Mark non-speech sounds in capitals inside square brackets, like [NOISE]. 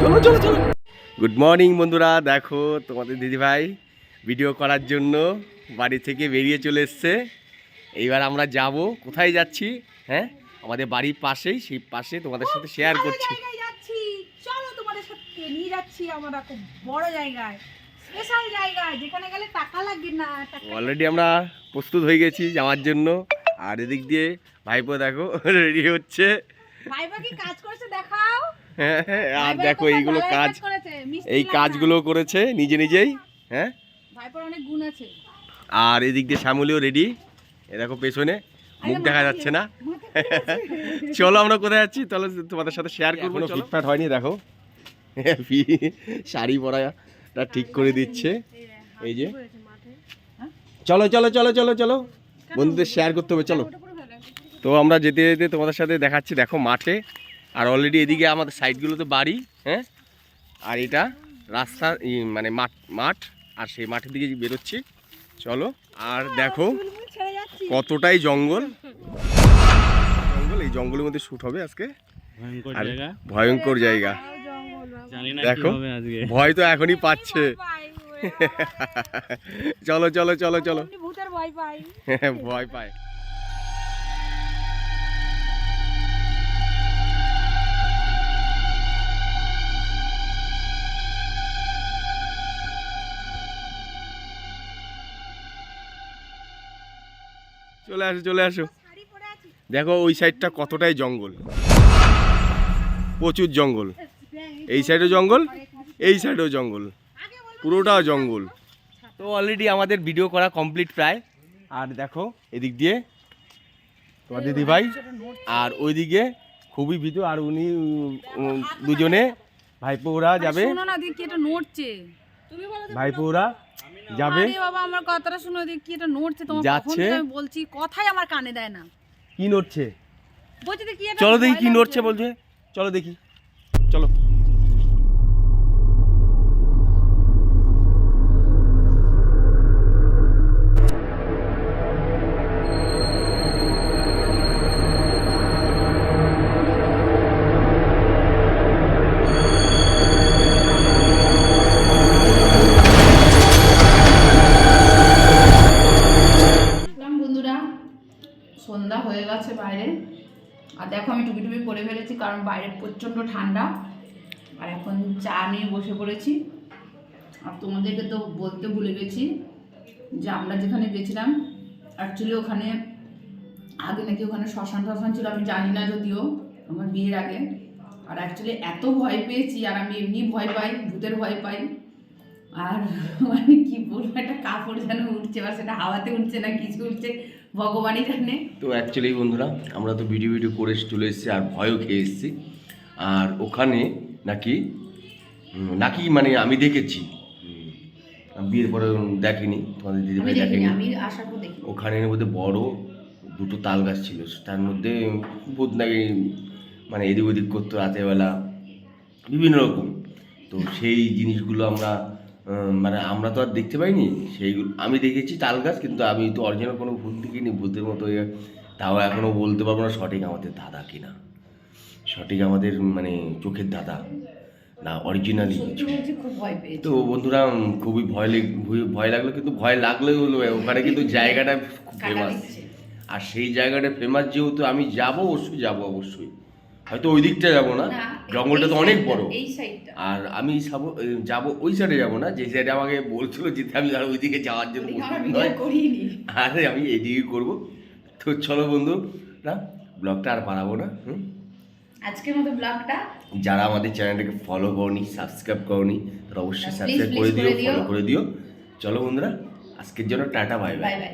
চলো চলো চলো। গুড মর্নিং বন্ধুরা। দেখো তোমাদের দিদিভাই ভিডিও করার জন্য বাড়ি থেকে বেরিয়ে চলে এসছে। এইবার আমরা যাব। কোথায় যাচ্ছি? হ্যাঁ? আমাদের বাড়ির পাশেই সেই পাশে তোমাদের সাথে শেয়ার করছি। চলো তোমাদের সাথে নিয়ে যাচ্ছি আমরা খুব বড় জায়গায় স্পেশাল জায়গায় যেখানে গেলে টাকা লাগে না অলরেডি আমরা প্রস্তুত হয়ে গেছি যাওয়ার জন্য। আর এদিক দিয়ে ভাইপো দেখো রেডি হচ্ছে। ভাইবা কি কাজ করেছে দেখাও হ্যাঁ হ্যাঁ, আর দেখো এইগুলো কাজ এই। কাজগুলো করেছে নিজে নিজেই হ্যাঁ ভাইপার অনেক গুণ আছে আর এদিক দিয়ে শ্যামলিও রেডি এ দেখো পেছনে মুখ দেখা যাচ্ছে না? চলো আমরা কোথায় যাচ্ছি তাহলে তোমাদের সাথে শেয়ার করব ফিটফাট হয়নি দেখো শাড়ি পরাটা ঠিক করে দিচ্ছে এই যে চলো চলো চলো চলো চলো বন্ধুদের শেয়ার করতে হবে চলো। তো আমরা যেতে যেতে তোমাদের সাথে দেখাচ্ছি দেখো মাঠে। আর অলরেডি এদিকে আমাদের সাইডগুলোতে বাড়ি হ্যাঁ? আর এটা রাস্তা ই, মানে মাঠ মাঠ আর সেই মাঠের দিকে বেরোচ্ছি। চলো আর দেখো কতটাই জঙ্গল। জঙ্গল এই জঙ্গলের মধ্যে শ্যুট হবে আজকে। ভয়ঙ্কর আর জায়গা। ভয়ঙ্কর জায়গা। তাও জঙ্গল বাবা। জানি না দেখো। কি হবে আজকে ভয় তো এখনই পাচ্ছে। [LAUGHS] চলো চলো চলো চলো। ভয় পাই। [LAUGHS] ভয় পায়। চলে আসো চলে আসো। শাড়ি পরে আছি দেখো ওই সাইডটা কতটাই জঙ্গল। প্রচুর জঙ্গল। এই সাইডও জঙ্গল এই সাইডেও জঙ্গল। পুরোটা জঙ্গল। তো অলরেডি আমাদের ভিডিও করা কমপ্লিট প্রায়। আর দেখো এদিক দিয়ে তোমার দিদি ভাই আর ওইদিকে খুবই ভিডিও আর উনি দুজনে ভাইপোরা যাবে। শোনো যাবে? আরে বাবা আমার কথাটা শুনো দেখি কি এটা নড়ছে? তোমার যাচ্ছে। আমি বলছি কথাই আমার কানে দেয় না। কি নড়ছে? বলছি দেখি চলো দেখি কি নড়ছে বলছে। চলো দেখি। চলো। গেছে বাইরে আর দেখো আমি টুপি টুপি পরে ফেলেছি কারণ বাইরে প্রচণ্ড ঠান্ডা। আর এখন চা নিয়ে বসে পড়েছি। আর তোমাদেরকে তো বলতে ভুলে গেছি যে আমরা যেখানে গেছিলাম অ্যাকচুয়ালি ওখানে আগে নাকি ওখানে শ্মশান টশান ছিল, আমি জানি না যদিও, আমার বিয়ের আগে। আর অ্যাকচুয়ালি এত ভয় পেয়েছি, আর আমি এমনি ভয় পাই, ভূতের ভয় পাই। আর মানে কি বলব একটা কাপড় যেন উঠছে বা সেটা হাওয়াতে উঠছে না কিছু উঠছে ভগবানই জানে তো অ্যাকচুয়ালি বন্ধুরা আমরা তো ভিডিও ভিডিও করে চলে এসেছি আর ভয়ও খেয়ে এসেছি। আর ওখানে নাকি নাকি মানে আমি দেখেছি। বিয়ের পরে দেখিনি তোমাদের দিদিভাই দেখিনি ওখানে মধ্যে বড় দুটো তাল গাছ ছিল তার মধ্যে ভূত নাকি মানে এদিক ওদিক করতো রাতেরবেলা বিভিন্ন রকম। তো সেই জিনিসগুলো আমরা মানে আমরা তো আর দেখতে পাইনি। সেইগুলো আমি দেখেছি তাল গাছ কিন্তু আমি তো অরিজিনাল কোনো ভূত দেখিনি ভূতের মতো তাও এখনও বলতে পারব না সঠিক আমাদের দাদা কিনা। সঠিক আমাদের মানে চোখের দাদা। না অরিজিনালি তো বন্ধুরা খুবই ভয় লেগ ভয়- ভয় লাগল কিন্তু ভয় লাগলেও হলো ওখানে কিন্তু [LAUGHS] জায়গাটা খুব ফেমাস আর সেই জায়গাটা ফেমাস যেহেতু আমি যাব অবশ্যই যাব অবশ্যই। হয়তো ওই দিকটা যাব না। জঙ্গলটা তো অনেক বড়। আর আমি যাব ওই সাইডে যাব না যে সাইডে আমাকে বলছিল যেতে আমি আর ওই দিকে যাওয়ার জন্য নয়। আরে আমি এদিকে করব। তো চলো বন্ধু না ব্লগটা আর বাড়াবো না হুম? আজকের মতো ব্লগটা। যারা আমাদের চ্যানেলটাকে ফলো করনি সাবস্ক্রাইব করনি তারা অবশ্যই সাবস্ক্রাইব করে দিও ফলো করে দিও। চলো বন্ধুরা আজকের জন্য টাটা বাই বাই বাই